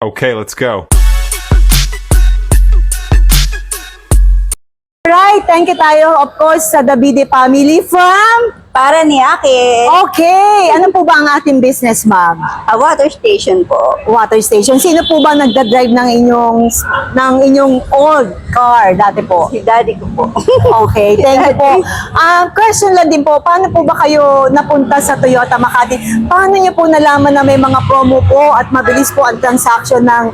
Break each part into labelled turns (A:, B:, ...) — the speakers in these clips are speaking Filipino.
A: Okay, let's go.
B: Right, thank you tayo of course sa Davide family from
C: Para ni Ake,
B: Okay, ano po ba ang ating business, ma'am?
C: a water station po.
B: Water station. Sino po ba nagda-drive ng inyong ng inyong old car dati po?
C: Si daddy ko po.
B: Okay, thank you po. Ah, question lang din po, paano po ba kayo napunta sa Toyota Makati? Paano niyo po nalaman na may mga promo po at mabilis po ang transaction ng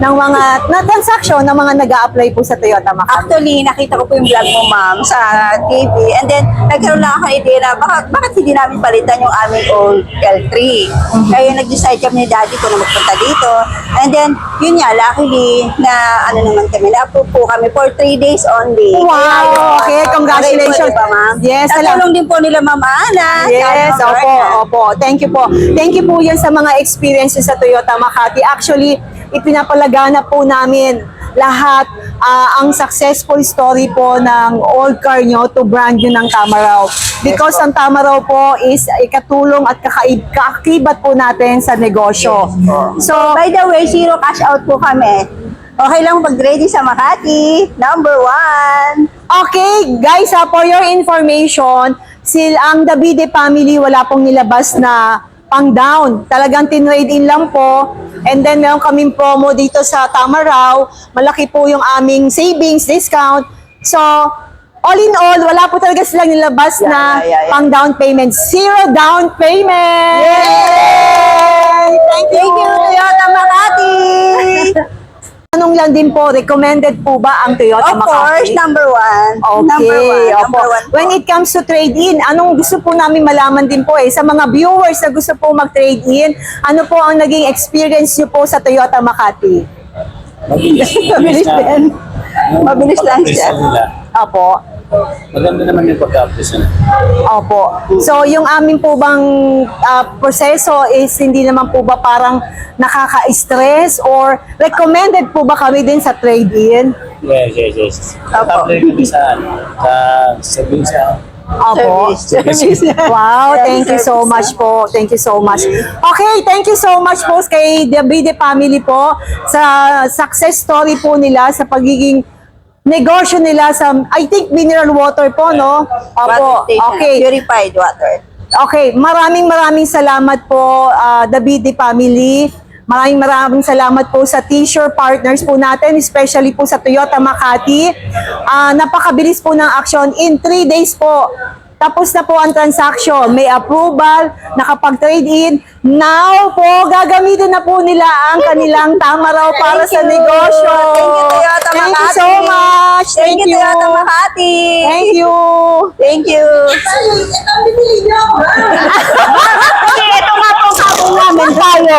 B: ng mga na transaction ng mga nag apply po sa Toyota Makati?
C: Actually, nakita ko po yung vlog mo, ma'am, sa TV. And then, nagkaroon lang ako ng idea na bakit, bakit hindi namin palitan yung aming old L3. Kaya nag-decide kami ni daddy ko na magpunta dito. And then, yun nga, luckily, na ano naman kami, na-approve po kami for 3 days only.
B: Wow!
C: Kaya yun,
B: Okay, congratulations.
C: Okay diba, ma'am?
B: Yes,
C: Tatulong din po nila, ma'am Ana.
B: Yes, opo, opo. Thank you po. Thank you po yan sa mga experiences sa Toyota Makati. Actually, ipinapalagana po namin lahat ah, ang successful story po ng old car nyo to brand nyo ng Tamaraw. Because ang Tamaraw po is ikatulong at kakaib, kaakibat po natin sa negosyo. So,
C: By the way, zero cash out po kami. Okay lang pag-ready sa Makati. Number one.
B: Okay, guys, ah, for your information, sil ang Davide family wala pong nilabas na pang down. Talagang tinrade in lang po. And then meron kaming promo dito sa Tamaraw. Malaki po yung aming savings, discount. So, all in all, wala po talaga silang nilabas
C: Yeah,
B: na
C: yeah, yeah, yeah.
B: pang down payment. Zero down payment! Yay! Thank you!
C: Thank you, Toyota Makati!
B: Tanong lang din po, recommended po ba ang Toyota
C: of
B: Makati?
C: course, number one.
B: Okay,
C: Number one.
B: opo.
C: Number one po.
B: When it comes to trade-in, anong gusto po namin malaman din po eh, sa mga viewers na gusto po mag-trade-in, ano po ang naging experience nyo po sa Toyota Makati?
D: Mabilis.
C: Mabilis din. Mabilis lang siya.
B: Opo.
D: Maganda naman yung pagka-update nila.
B: Opo. So, yung amin po bang ah, proseso is hindi naman po ba parang nakaka-stress or recommended po ba kami din sa trade-in?
D: Yes, yes, yes.
C: Opo.
D: Update sa, ano, sa, sa,
B: Opo.
C: Service. Service.
B: Wow, thank you so much po. Thank you so much. Okay, thank you so much po kay The Bide family po sa success story po nila sa pagiging negosyo nila sa I think mineral water po, no? Opo. Okay.
C: Purified water.
B: Okay, maraming maraming salamat po uh, The Bide family. Maraming maraming salamat po sa t-shirt partners po natin, especially po sa Toyota Makati. Ah, napakabilis po ng action. In 3 days po, tapos na po ang transaction. May approval, nakapag-trade in. Now po, gagamitin na po nila ang kanilang tamaraw para
C: Thank
B: sa
C: you.
B: negosyo.
C: Thank you, Toyota
B: Thank you
C: Makati.
B: so much.
C: Thank, you, Toyota Makati.
B: Thank you.
C: Thank you.
B: Kasi ito nga po sabong namin tayo.